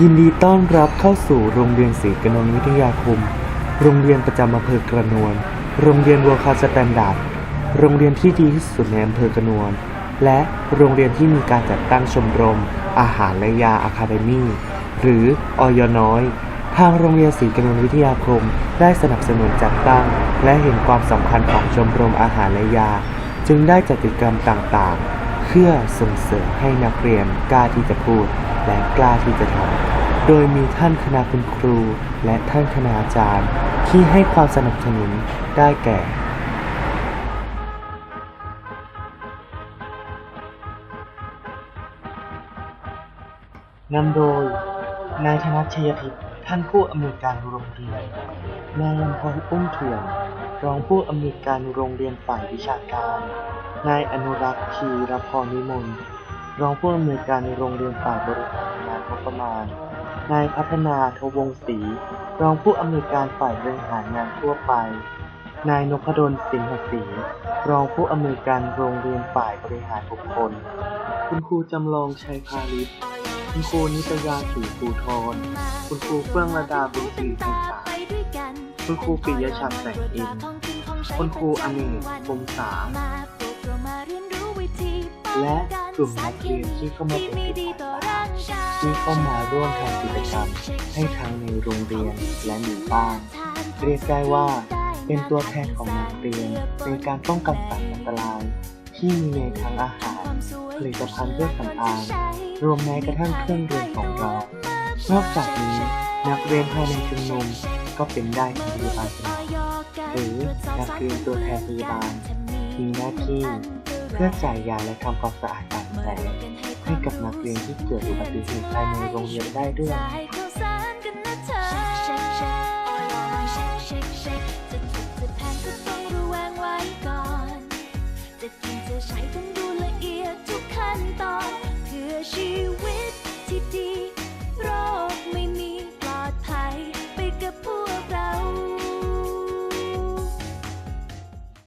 ยินดีต้อนรับเข้าสู่โรงเรียนศรีกนนวิทยาคม โรงเรียนประจำอำเภอกระนวลโรงเรียนวัวคาสแตนดาร์ด โรงเรียนที่ดีที่สุดในอำเภอกระนวลและโรงเรียนที่มีการจัดตั้งชมรม อาหารและยาอะคาเดมี่ หรืออยน้อย ทางโรงเรียนศรีกนนวิทยาคม ได้สนับสนุนจัดตั้ง และเห็นความสำคัญของชมรมอาหารและยา จึงได้จัดกิจกรรมต่างๆ พื่อส่งเสริมให้นักเรียนกล้าที่จะพูดและกล้าที่จะทำ โดยมีท่านคณะคุณครูและท่านคณาจารย์ที่ให้ความสนับสนุนได้แก่นำโดยนายธนชชัยพิษ ท่านผู้อำนวยการโรงเรียน นายลำพรอุ้มเถื่อน รองผู้อำนวยการโรงเรียนฝ่ายวิชาการ นายอนุรักษ์ชีรพรนิมนต์รองผู้อำนวยการโรงเรียนฝ่ายบริหารงานงบประมาณ นายพัฒนาทวงศรี รองผู้อำนวยการฝ่ายบริหารงานทั่วไป นายนพดลสิงหศรี รองผู้อำนวยการโรงเรียนฝ่ายบริหารบุคคล คุณครูจำลองชัยพาลิศ คุณครูนิตยาศรีภูทรคุณครูเฟื่องระดาบุญศรีไพศาลคุณครูปิยชัดแสงอินคุณครูอเนกคมสาและกลุ่มนักเรียนที่เข้ามาเป็นจิตอาสาที่เข้ามาร่วมทำกิจกรรมให้ทั้งในโรงเรียนและหมู่บ้านเรียกได้ว่าเป็นตัวแทนของนักเรียนในการป้องกันสารอันตราย ที่มีในทั้งอาหาร ผลิตภัณฑ์เครื่องสำอาง รวมแม้กระทั่งเครื่องเรียนของเรา นอกจากนี้นักเรียนภายในชุมนุมก็เป็นได้ทั้งพยาบาลหรือนักเรียนตัวแทนพยาบาลมีหน้าที่เพื่อจ่ายยาและทำความสะอาดบาดแผลให้กับนักเรียนที่เกิดอุบัติเหตุภายในโรงเรียนได้ด้วย จะใช้ต้องดูละเอียดทุกขั้นตอนเพื่อชีวิต